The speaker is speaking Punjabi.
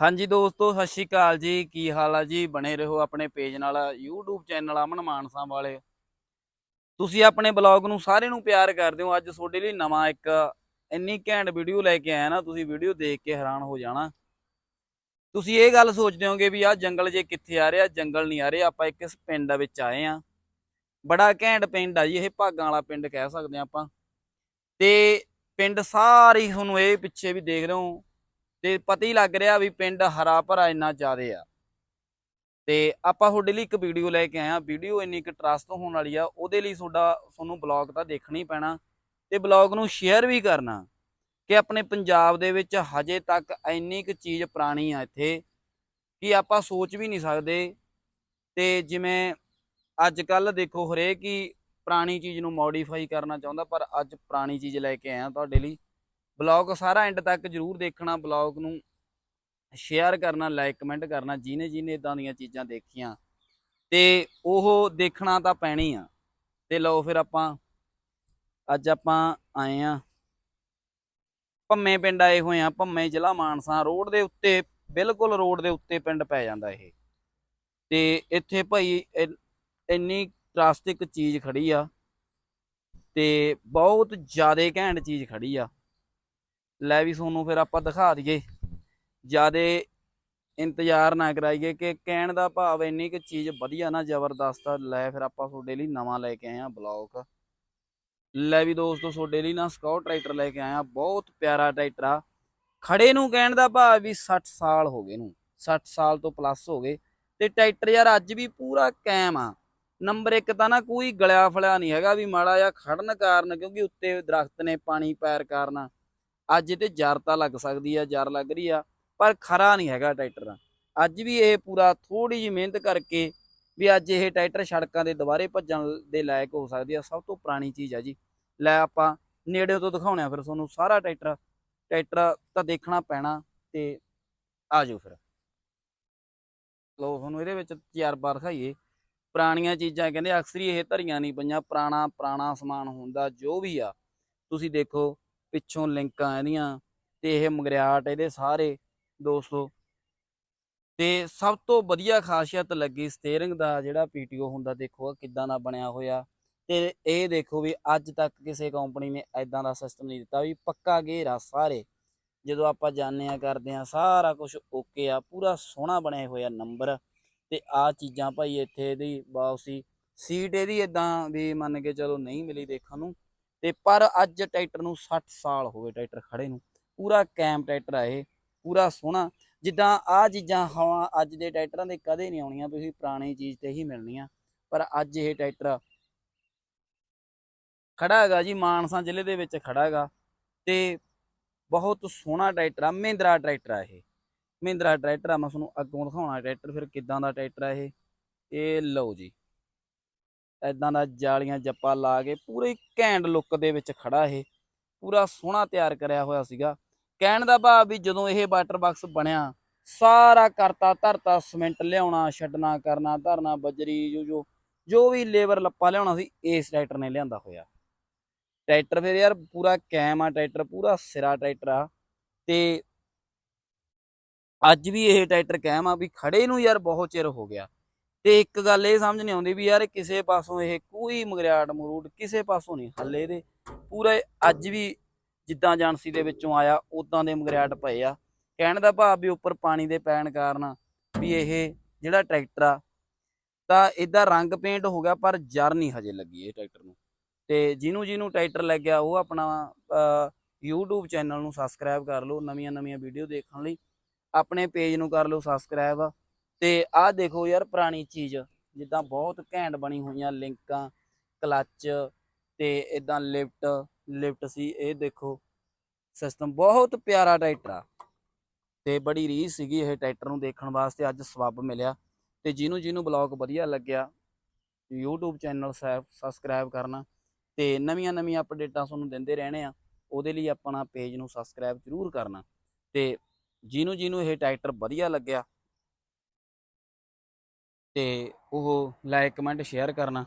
ਹਾਂਜੀ ਦੋਸਤੋ, ਸਤਿ ਸ਼੍ਰੀ ਅਕਾਲ ਜੀ। ਕੀ ਹਾਲ ਆ ਜੀ? ਬਣੇ ਰਹੋ ਆਪਣੇ ਪੇਜ ਨਾਲ, YouTube ਚੈਨਲ ਅਮਨ ਮਾਨਸਾ ਵਾਲੇ। ਤੁਸੀਂ ਆਪਣੇ ਬਲੌਗ ਨੂੰ ਸਾਰੇ ਨੂੰ ਪਿਆਰ ਕਰਦੇ ਹੋ। ਅੱਜ ਤੁਹਾਡੇ ਲਈ ਨਵਾਂ ਇੱਕ ਇੰਨੀ ਘੈਂਟ ਵੀਡੀਓ ਲੈ ਕੇ ਆਇਆ ਨਾ, ਤੁਸੀਂ ਵੀਡੀਓ ਦੇਖ ਕੇ ਹੈਰਾਨ ਹੋ ਜਾਣਾ। ਤੁਸੀਂ ਇਹ ਗੱਲ ਸੋਚਦੇ ਹੋਗੇ ਵੀ ਆਹ ਜੰਗਲ ਜੇ ਕਿੱਥੇ ਆ ਰਿਹਾ, ਜੰਗਲ ਨਹੀਂ ਆ ਰਿਹਾ, ਆਪਾਂ ਇੱਕ ਪਿੰਡ ਵਿੱਚ ਆਏ ਆ ਬੜਾ ਘੈਂਟ ਪਿੰਡ ਆ ਜੀ, ਇਹ ਭਾਗਾਂ ਵਾਲਾ ਪਿੰਡ ਕਹਿ ਸਕਦੇ ਆ ਆਪਾਂ। ਤੇ ਪਿੰਡ ਸਾਰੀ ਤੁਹਾਨੂੰ ਇਹ ਪਿੱਛੇ ਵੀ ਦੇਖ ਰਹੇ ਹੋ। ਤੇ ਪਤਾ ਹੀ ਲੱਗ ਰਿਹਾ ਵੀ ਪਿੰਡ ਹਰਾ ਭਰਾ ਇੰਨਾ ਜ਼ਿਆਦੇ ਆ। ਤੇ ਆਪਾਂ ਤੁਹਾਡੇ ਲਈ ਇੱਕ ਵੀਡੀਓ ਲੈ ਕੇ ਆਏ ਆ ਵੀਡੀਓ ਇੰਨੀ ਕੁ ਟਰਸਟ ਹੋਣ ਵਾਲੀ ਆ, ਉਹਦੇ ਲਈ ਤੁਹਾਡਾ, ਤੁਹਾਨੂੰ ਬਲੌਗ ਤਾਂ ਦੇਖਣਾ ਹੀ ਪੈਣਾ ਤੇ ਬਲੌਗ ਨੂੰ ਸ਼ੇਅਰ ਵੀ ਕਰਨਾ ਕਿ ਆਪਣੇ ਪੰਜਾਬ ਦੇ ਵਿੱਚ ਹਜੇ ਤੱਕ ਇੰਨੀ ਕੁ ਚੀਜ਼ ਪੁਰਾਣੀ ਆ ਇੱਥੇ ਕਿ ਆਪਾਂ ਸੋਚ ਵੀ ਨਹੀਂ ਸਕਦੇ। ਤੇ ਜਿਵੇਂ ਅੱਜ ਕੱਲ ਦੇਖੋ ਹਰੇਕ ਹੀ ਪੁਰਾਣੀ ਚੀਜ਼ ਨੂੰ ਮੋਡੀਫਾਈ ਕਰਨਾ ਚਾਹੁੰਦਾ, ਪਰ ਅੱਜ ਪੁਰਾਣੀ ਚੀਜ਼ ਲੈ ਕੇ ਆਇਆ ਤੁਹਾਡੇ ਲਈ। ਬਲੌਗ ਸਾਰਾ ਐਂਡ ਤੱਕ ਜਰੂਰ ਦੇਖਣਾ, ਬਲੌਗ ਨੂੰ ਸ਼ੇਅਰ ਕਰਨਾ ਲਾਈਕ ਕਮੈਂਟ ਕਰਨਾ, ਜਿਹਨੇ ਜਿਹਨੇ ਇਦਾਂ ਦੀਆਂ ਚੀਜ਼ਾਂ ਦੇਖੀਆਂ ਤੇ ਉਹ ਦੇਖਣਾ ਤਾਂ ਪੈਣੀ ਆ। ਤੇ ਲਓ ਫਿਰ ਆਪਾਂ, ਅੱਜ ਆਪਾਂ ਆਏ ਆ ਭੰਮੇ ਪਿੰਡ ਆਏ ਹੋਏ ਆ, ਭੰਮੇ ਜ਼ਿਲ੍ਹਾ ਮਾਨਸਾ ਰੋਡ ਦੇ ਉੱਤੇ, ਬਿਲਕੁਲ ਰੋਡ ਦੇ ਉੱਤੇ ਪਿੰਡ ਪੈ ਜਾਂਦਾ ਇਹ। ਤੇ ਇੱਥੇ ਭਾਈ ਇ- ਇੰਨੀ ਟਰਾਸਟਿਕ ਚੀਜ਼ ਖੜੀ ਆ ਤੇ ਬਹੁਤ ਜ਼ਿਆਦਾ ਘੈਂਟ ਚੀਜ਼ ਖੜੀ ਆ। ਲੈ ਵੀ ਤੁਹਾਨੂੰ ਫਿਰ ਆਪਾਂ ਦਿਖਾ ਦਈਏ। ਜਿਆਦੇ ਇੰਤਜ਼ਾਰ ਨਾ ਕਰਾਈਏ ਕਿ ਕਹਿਣ ਦਾ ਭਾਵ ਇੰਨੀ ਕਿ ਚੀਜ਼ ਵਧੀਆ ਨਾ ਜ਼ਬਰਦਸਤ ਆ, ਲੈ ਫਿਰ ਆਪਾਂ ਤੁਹਾਡੇ ਲਈ ਨਵਾਂ ਲੈ ਕੇ ਆਏ ਆ ਬਲੌਕ ਲੈ ਵੀ ਦੋਸਤੋ, ਤੁਹਾਡੇ ਲਈ ਨਾ ਸਕਾਉਟ ਟਰੈਕਟਰ ਲੈ ਕੇ ਆਏ ਆ ਬਹੁਤ ਪਿਆਰਾ ਟਰੈਕਟਰ ਆ। ਖੜੇ ਨੂੰ ਕਹਿਣ ਦਾ ਭਾਵ ਵੀ 60 ਸਾਲ ਹੋ ਗਏ ਨੂੰ 60 ਸਾਲ ਤੋਂ ਪਲੱਸ ਹੋ ਗਏ। ਤੇ ਟਰੈਕਟਰ ਯਾਰ ਅੱਜ ਵੀ ਪੂਰਾ ਕਾਇਮ ਆ। ਨੰਬਰ 1 ਤਾਂ ਨਾ ਕੋਈ ਗਲਿਆ ਫਲਿਆ ਨਹੀਂ ਹੈਗਾ ਵੀ ਮਾੜਾ ਜਿਹਾ ਖੜਨ ਕਾਰਨ ਕਿਉਂਕਿ ਉੱਤੇ ਦਰਖਤ ਨੇ ਪਾਣੀ ਪੈਰ ਕਾਰਨ। ਅੱਜ ਤੇ ਜਰ ਤਾਂ ਲੱਗ ਸਕਦੀ ਆ, ਜਰ ਲੱਗ ਰਹੀ ਆ, ਪਰ ਖਰਾ ਨਹੀਂ ਹੈਗਾ ਟਰੈਕਟਰ ਅੱਜ ਵੀ ਇਹ ਪੂਰਾ ਥੋੜੀ ਜਿਹੀ ਮਿਹਨਤ ਕਰਕੇ ਵੀ ਅੱਜ ਇਹ ਟਰੈਕਟਰ ਸੜਕਾਂ ਦੇ ਦੁਬਾਰੇ ਭੱਜਣ ਦੇ ਲਾਇਕ ਹੋ ਸਕਦੀ ਆ, ਸਭ ਤੋਂ ਪੁਰਾਣੀ ਚੀਜ਼ ਆ ਜੀ। ਲੈ ਆਪਾਂ ਨੇੜੇ ਤੋਂ ਦਿਖਾਉਣੇ ਆ ਫਿਰ ਤੁਹਾਨੂੰ ਸਾਰਾ ਟਰੈਕਟਰ ਟਰੈਕਟਰ ਤਾਂ ਦੇਖਣਾ ਪੈਣਾ ਤੇ ਆ ਜਾਓ ਫਿਰ। ਲੋ ਤੁਹਾਨੂੰ ਇਹਦੇ ਵਿੱਚ ਤਜਰਬਾ ਦਿਖਾਈਏ। ਪੁਰਾਣੀਆਂ ਚੀਜ਼ਾਂ ਕਹਿੰਦੇ ਅਕਸਰ ਹੀ ਇਹ ਧਰੀਆਂ ਨਹੀਂ ਪਈਆਂ ਪੁਰਾਣਾ ਪੁਰਾਣਾ ਸਮਾਨ ਹੁੰਦਾ ਜੋ ਵੀ ਆ। ਤੁਸੀਂ ਦੇਖੋ ਪਿੱਛੋਂ ਲਿੰਕਾਂ ਇਹਦੀਆਂ ਤੇ ਇਹ ਮਗਰਿਆਟ ਇਹਦੇ ਸਾਰੇ ਦੋਸਤੋ। ਤੇ ਸਭ ਤੋਂ ਵਧੀਆ ਖਾਸੀਅਤ ਲੱਗੀ ਸਟੀਅਰਿੰਗ ਦਾ ਜਿਹੜਾ ਪੀਟੀਓ ਹੁੰਦਾ, ਦੇਖੋ ਕਿੱਦਾਂ ਦਾ ਬਣਿਆ ਹੋਇਆ। ਤੇ ਇਹ ਦੇਖੋ ਵੀ ਅੱਜ ਤੱਕ ਕਿਸੇ ਕੰਪਨੀ ਨੇ ਐਦਾਂ ਦਾ ਸਿਸਟਮ ਨਹੀਂ ਦਿੱਤਾ ਵੀ ਪੱਕਾ ਗੇਅਰ ਆ ਸਾਰੇ। ਜਦੋਂ ਆਪਾਂ ਜਾਣਦੇ ਆ ਕਰਦੇ ਆ ਸਾਰਾ ਕੁਝ ਓਕੇ ਆ, ਪੂਰਾ ਸੋਹਣਾ ਬਣਿਆ ਹੋਇਆ ਨੰਬਰ ਤੇ ਆ ਚੀਜ਼ਾਂ ਭਾਈ ਇੱਥੇ ਇਹਦੀ ਬਾਉਸੀ ਸੀਟ ਇਹਦੀ ਇਦਾਂ ਵੀ ਮੰਨ ਕੇ ਚਲੋ ਨਹੀਂ ਮਿਲੀ ਦੇਖਣ ਨੂੰ। ਤੇ ਪਰ ਅੱਜ ਟਰੈਕਟਰ ਨੂੰ 60 ਸਾਲ ਹੋ ਗਏ ਟਰੈਕਟਰ ਖੜੇ ਨੂੰ। ਪੂਰਾ ਕੈਮ ਟਰੈਕਟਰ ਆ ਇਹ, ਪੂਰਾ ਸੋਹਣਾ। ਜਿੱਦਾਂ ਆ ਚੀਜ਼ਾਂ ਹਵਾ ਅੱਜ ਦੇ ਟਰੈਕਟਰਾਂ ਦੇ ਕਦੇ ਨਹੀਂ ਆਉਣੀਆਂ, ਤੁਸੀਂ ਪੁਰਾਣੀ ਚੀਜ਼ ਤੇ ਹੀ ਮਿਲਣੀਆਂ। ਪਰ ਅੱਜ ਇਹ ਟਰੈਕਟਰ ਖੜਾ ਹੈਗਾ ਜੀ, ਮਾਨਸਾ ਜ਼ਿਲ੍ਹੇ ਦੇ ਵਿੱਚ ਖੜਾ ਹੈਗਾ ਤੇ ਬਹੁਤ ਸੋਹਣਾ ਟਰੈਕਟਰ ਆ, ਮਹਿੰਦਰਾ ਟਰੈਕਟਰ ਆ ਇਹ। ਮਹਿੰਦਰਾ ਟਰੈਕਟਰ ਆ, ਮੈਂ ਤੁਹਾਨੂੰ ਅੱਗੋਂ ਦਿਖਾਉਣਾ ਟਰੈਕਟਰ ਫਿਰ ਕਿੱਦਾਂ ਦਾ ਟਰੈਕਟਰ ਆ ਇਹ। ਇਹ ਲਓ ਜੀ। ਐਦਾਂ ਦਾ ਜਾਲੀਆਂ ਜੱਪਾ ਲਾ ਕੇ ਪੂਰੇ ਘੈਂਟ ਲੁੱਕ ਦੇ ਵਿੱਚ ਖੜਾ ਇਹ। ਪੂਰਾ ਸੋਹਣਾ ਤਿਆਰ ਕਰਿਆ ਹੋਇਆ ਸੀਗਾ। ਕਹਿਣ ਦਾ ਭਾਵ ਵੀ ਜਦੋਂ ਇਹ ਵਾਟਰ ਬਾਕਸ ਬਣਿਆ, ਸਾਰਾ ਕਰਤਾ, ਧਰਤਾ ਸਿਮੈਂਟ ਲਿਆਉਣਾ, ਛੱਡਣਾ, ਕਰਨਾ, ਧਰਨਾ, ਬਜਰੀ, ਜੋ ਜੋ ਜੋ ਵੀ ਲੇਬਰ ਲੱਪਾ ਲਿਆਉਣਾ ਸੀ, ਇਸ ਟਰੈਕਟਰ ਨੇ ਲਿਆਂਦਾ ਹੋਇਆ। ਟਰੈਕਟਰ ਫਿਰ ਯਾਰ ਪੂਰਾ ਕੈਮ ਆ ਟਰੈਕਟਰ, ਪੂਰਾ ਸਿਰਾ ਟਰੈਕਟਰ ਆ। ਤੇ ਅੱਜ ਵੀ ਇਹ ਟਰੈਕਟਰ ਕੈਮ ਆ ਵੀ ਖੜੇ ਨੂੰ ਯਾਰ ਬਹੁਤ ਚਿਰ ਹੋ ਗਿਆ। ਤੇ ਇੱਕ ਗੱਲ ਇਹ ਸਮਝ ਨਹੀਂ ਆਉਂਦੀ ਵੀ ਯਾਰ ਕਿਸੇ ਪਾਸੋਂ ਇਹ ਕੋਈ ਮਗਰਿਆੜ ਮਰੂਟ ਕਿਸੇ ਪਾਸੋਂ ਨਹੀਂ ਹੱਲੇ ਇਹਦੇ ਪੂਰੇ ਅੱਜ ਵੀ ਜਿੱਦਾਂ ਏਜੰਸੀ ਦੇ ਵਿੱਚੋਂ ਆਇਆ ਉਦਾਂ ਦੇ ਮਗਰਿਆਟ ਪਏ ਆ। ਕਹਿਣ ਦਾ ਭਾਵ ਵੀ ਉੱਪਰ ਪਾਣੀ ਦੇ ਪੈਣ ਕਾਰਨ ਵੀ ਇਹ ਜਿਹੜਾ ਟਰੈਕਟਰ ਆ ਤਾਂ ਇਹਦਾ ਰੰਗ ਪੇਂਟ ਹੋ ਗਿਆ ਪਰ ਜਰ ਨਹੀਂ ਹਜੇ ਲੱਗੀ ਇਹ ਟਰੈਕਟਰ ਨੂੰ। ਤੇ ਜਿਹਨੂੰ ਜਿਹਨੂੰ ਟਰੈਕਟਰ ਲੱਗਿਆ ਉਹ ਆਪਣਾ ਅਹ, YouTube ਚੈਨਲ ਨੂੰ ਸਬਸਕ੍ਰਾਈਬ ਕਰ ਲਓ ਨਵੀਆਂ ਨਵੀਆਂ ਵੀਡੀਓ ਦੇਖਣ ਲਈ। ਆਪਣੇ ਪੇਜ ਨੂੰ ਕਰ ਲਓ ਸਬਸਕ੍ਰਾਈਬ ਤੇ ਆਹ ਦੇਖੋ ਯਾਰ ਪੁਰਾਣੀ ਚੀਜ਼, ਜਿੱਦਾਂ ਬਹੁਤ ਘੈਂਟ ਬਣੀ ਹੋਈਆਂ ਲਿੰਕਾਂ, ਕਲੱਚ ਤੇ ਇਦਾਂ ਲਿਫਟ ਲਿਫਟ ਸੀ, ਇਹ ਦੇਖੋ ਸਿਸਟਮ ਬਹੁਤ ਪਿਆਰਾ ਟਰੈਕਟਰ ਆ। ਤੇ ਬੜੀ ਰੀਸ ਸੀਗੀ ਇਹ ਟਰੈਕਟਰ ਨੂੰ ਦੇਖਣ ਵਾਸਤੇ, ਅੱਜ ਸਬੱਬ ਮਿਲਿਆ ਤੇ ਜਿਹਨੂੰ ਜਿਹਨੂੰ ਬਲੌਗ ਵਧੀਆ ਲੱਗਿਆ, YouTube ਚੈਨਲ ਸਬਸਕ੍ਰਾਈਬ ਕਰਨਾ ਤੇ ਨਵੀਆਂ ਨਵੀਆਂ ਅਪਡੇਟਾਂ ਤੁਹਾਨੂੰ ਦਿੰਦੇ ਰਹਿਣੇ ਆ, ਉਹਦੇ ਲਈ ਆਪਣਾ ਪੇਜ ਨੂੰ ਸਬਸਕ੍ਰਾਈਬ ਜ਼ਰੂਰ ਕਰਨਾ ਤੇ ਜਿਹਨੂੰ ਜਿਹਨੂੰ ਇਹ ਟਰੈਕਟਰ ਵਧੀਆ ਲੱਗਿਆ ਤੇ ਉਹ ਲਾਈਕ ਕਮੈਂਟ ਸ਼ੇਅਰ ਕਰਨਾ।